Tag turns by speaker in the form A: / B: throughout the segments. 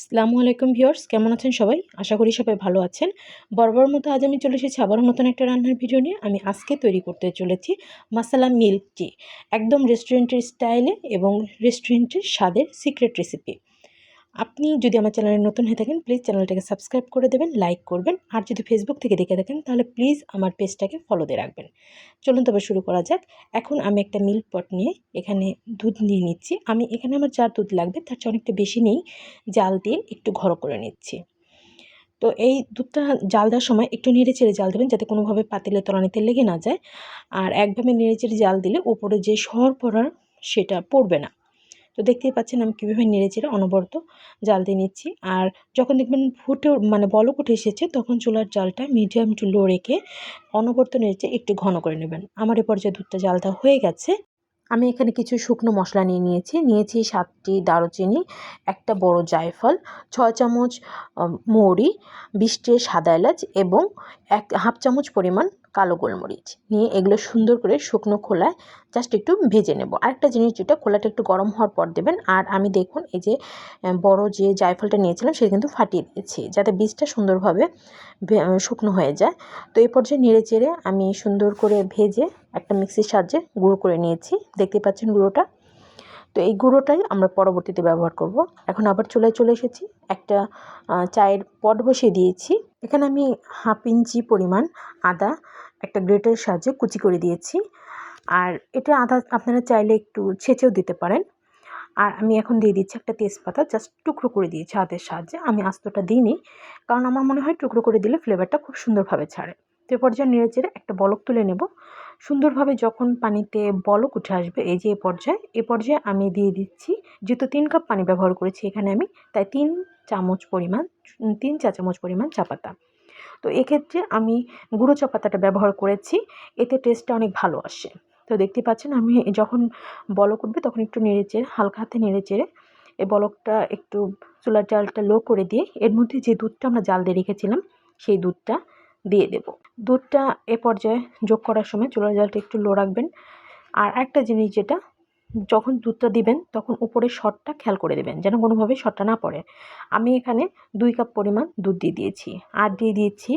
A: আসসালামু আলাইকুম ভিউয়ার্স, কেমন আছেন সবাই? আশা করি সবাই ভালো আছেন। বরাবর মতো আজ আমি চলে এসেছি আবারও নতুন একটা রান্নার ভিডিও নিয়ে। আমি আজকে তৈরি করতে চলেছি মাসালা মিল্ক টি একদম রেস্টুরেন্টের স্টাইলে এবং রেস্টুরেন্টের স্বাদের সিক্রেট রেসিপি আপনি যদি আমার চ্যানেলে নতুন হয়ে থাকেন প্লিজ চ্যানেলটাকে সাবস্ক্রাইব করে দেবেন লাইক করবেন, আর যদি ফেসবুক থেকে দেখে থাকেন, তাহলে প্লিজ আমার পেজটাকে ফলো দিয়ে রাখবেন। চলুন তবে শুরু করা যাক। এখন আমি একটা মিল্ক পট নিয়ে এখানে দুধ নিয়ে নিচ্ছি। আমি এখানে আমার যা দুধ লাগবে, তার চেয়ে অনেকটা বেশি নেই। জাল দিয়ে একটু ঘর করে নিচ্ছি। তো এই দুধটা জাল দেওয়ার সময় একটু নেড়ে চেড়ে জাল দেবেন, যাতে কোনোভাবে পাতিলে, তলানিতে লেগে না যায়। আর একভাবে নেড়ে চেড়ে জাল দিলে উপরে যে সর পড়ার সেটা পড়বে না। তো দেখতেই পাচ্ছেন আমি কীভাবে নেড়ে চেড়ে অনবরত জাল দিয়ে নিচ্ছি। আর যখন দেখবেন ফুটে মানে বলক উঠে এসেছে, তখন চুলার জালটা মিডিয়াম টু লো রেখে অনবরত নেড়ে একটু ঘন করে নেবেন। আমার এ পর্যায়ে দুধটা জালটা হয়ে গেছে। আমি এখানে কিছু শুকনো মশলা নিয়ে নিয়েছি। নিয়েছি সাতটি দারুচিনি, একটা বড় জায়ফল, ছয় চামচ মৌরি বিশটি সাদা এলাচ এবং এক, হাফ চামচ পরিমাণ কালো গোলমরিচ। নিয়ে এগুলো সুন্দর করে শুকনো খোলায় জাস্ট একটু ভেজে নেব। আরেকটা জিনিস যেটা খোলাটা একটু গরম হওয়ার পর দেবেন। আর আমি দেখুন এই যে বড় যে জায়ফলটা নিয়েছিলাম সেটা কিন্তু ফাটিয়ে দিয়েছি যাতে বীজটা সুন্দরভাবে শুকনো হয়ে যায়। তো এই পর্যায়ে নেড়ে চেড়ে আমি সুন্দর করে ভেজে একটা মিক্সির সাহায্যে গুঁড়ো করে নিয়েছি। দেখতে পাচ্ছেন গুঁড়োটা। তো এই গুঁড়োটাই আমরা পরবর্তীতে ব্যবহার করব। এখন আবার চুলায় চলে এসেছি। একটা চায়ের পট বসিয়ে দিয়েছি। এখানে আমি হাফ ইঞ্চি পরিমাণ আদা, একটা গ্রেটের সাহায্যে কুচি করে দিয়েছি। আর এটা আদা আপনারা চাইলে একটু ছেঁচেও দিতে পারেন। আর আমি এখন দিয়ে দিচ্ছি একটা তেজপাতা জাস্ট টুকরো করে দিয়েছি হাতের সাহায্যে। আমি আস্তটা দিইনি, কারণ আমার মনে হয় টুকরো করে দিলে ফ্লেভারটা খুব সুন্দরভাবে ছাড়ে। তো এ পর্যায়ে নেড়ে চেড়ে একটা বলক তুলে নেব। সুন্দরভাবে যখন পানিতে বলক উঠে আসবে, এই যে এ পর্যায়ে এ পর্যায়ে আমি দিয়ে দিচ্ছি যেহেতু তিন কাপ পানি ব্যবহার করেছি এখানে আমি, তাই তিন চামচ পরিমাণ, তিন চা চামচ পরিমাণ চা পাতা। তো এক্ষেত্রে আমি গুঁড়ো চা পাতাটা ব্যবহার করেছি, এতে টেস্টটা অনেক ভালো আসে। তো দেখতে পাচ্ছেন আমি যখন বলক উঠবে তখন একটু নেড়ে চেড়ে, হালকা হাতে নেড়ে চেড়ে এই বলকটা একটু চুলার জালটা লো করে দিয়ে, এর মধ্যে যে দুধটা আমরা জাল দিয়ে রেখেছিলাম, সেই দুধটা দিয়ে দেব। দুধটা এ পর্যায়ে যোগ করার সময় চুলার জালটা একটু লো রাখবেন। আর একটা জিনিস যেটা, যখন দুধটা দিবেন, তখন উপরের শটটা খেয়াল করে দেবেন, যেন কোনোভাবে শটটা না পড়ে। আমি এখানে দুই কাপ পরিমাণ দুধ দিয়ে দিয়েছি। আর দিয়ে দিয়েছি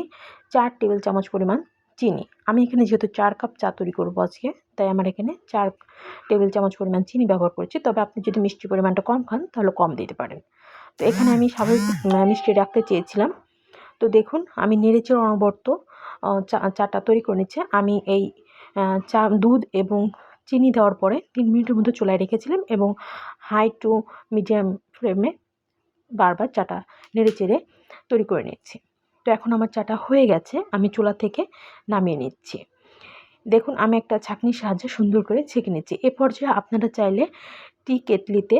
A: চার টেবিল চামচ পরিমাণ চিনি। আমি এখানে যেহেতু চার কাপ চা তৈরি করব আজকে, তাই আমার এখানে চার টেবিল চামচ পরিমাণ চিনি ব্যবহার করছি। তবে আপনি যদি মিষ্টির পরিমাণটা কম খান, তাহলে কম দিতে পারেন। তো এখানে আমি স্বাভাবিক মিষ্টি রাখতে চেয়েছিলাম। তো দেখুন, আমি নেড়েচেড়ে অনবর্ত চাটা তৈরি করে নিচ্ছে। আমি এই চা, দুধ এবং চিনি দেওয়ার পরে তিন মিনিটের মধ্যে চুলায় রেখেছিলাম এবং হাই টু মিডিয়াম ফ্লেমে বারবার চাটা নেড়েচেড়ে তৈরি করে নিচ্ছি। তো এখন আমার চাটা হয়ে গেছে, আমি চুলা থেকে নামিয়ে নিচ্ছি। দেখুন, আমি একটা ছাঁকনির সাহায্যে সুন্দর করে ছেঁকে নিচ্ছি। এ পর্যায়ে আপনারা চাইলে টি কেটলিতে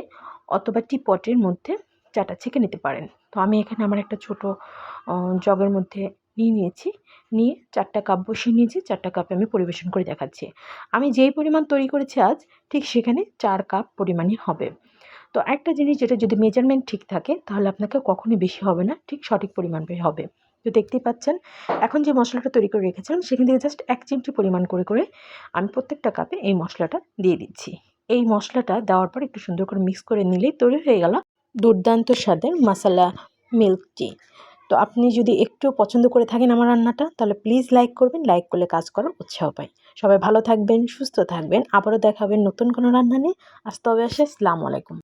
A: অথবা টি পটের মধ্যে চাটা ছেঁকে নিতে পারেন। তো আমি এখানে আমার একটা ছোট জগের মধ্যে নিয়ে নিয়েছি। নিয়ে চারটা কাপ বসিয়ে নিয়েছি, চারটা কাপে আমি পরিবেশন করে দেখাচ্ছি। আমি যেই পরিমাণ তৈরি করেছি আজ, ঠিক সেখানে চার কাপ পরিমাণই হবে। তো একটা জিনিস যেটা যদি মেজারমেন্ট ঠিক থাকে, তাহলে আপনাকে কখনোই বেশি হবে না, ঠিক সঠিক পরিমাণ হবে। তো দেখতেই পাচ্ছেন, এখন যে মশলাটা তৈরি করে রেখেছিলাম, সেখান থেকে জাস্ট এক চিমটি পরিমাণ করে করে আমি প্রত্যেকটা কাপে এই মশলাটা দিয়ে দিচ্ছি। এই মশলাটা দেওয়ার পর একটু সুন্দর করে মিক্স করে নিলেই তৈরি হয়ে গেল দুর্দান্ত স্বাদের মশলা মিল্ক টি তো আপনি যদি একটু পছন্দ করে থাকেন আমার রান্নাটা, তাহলে প্লিজ লাইক করবেন লাইক করলে কাজ করার উৎসাহ পাই। সবাই ভালো থাকবেন, সুস্থ থাকবেন, আবারও দেখাবেন নতুন কোনো রান্না নিয়ে। আসতে হবে আসে, আসসালামু আলাইকুম।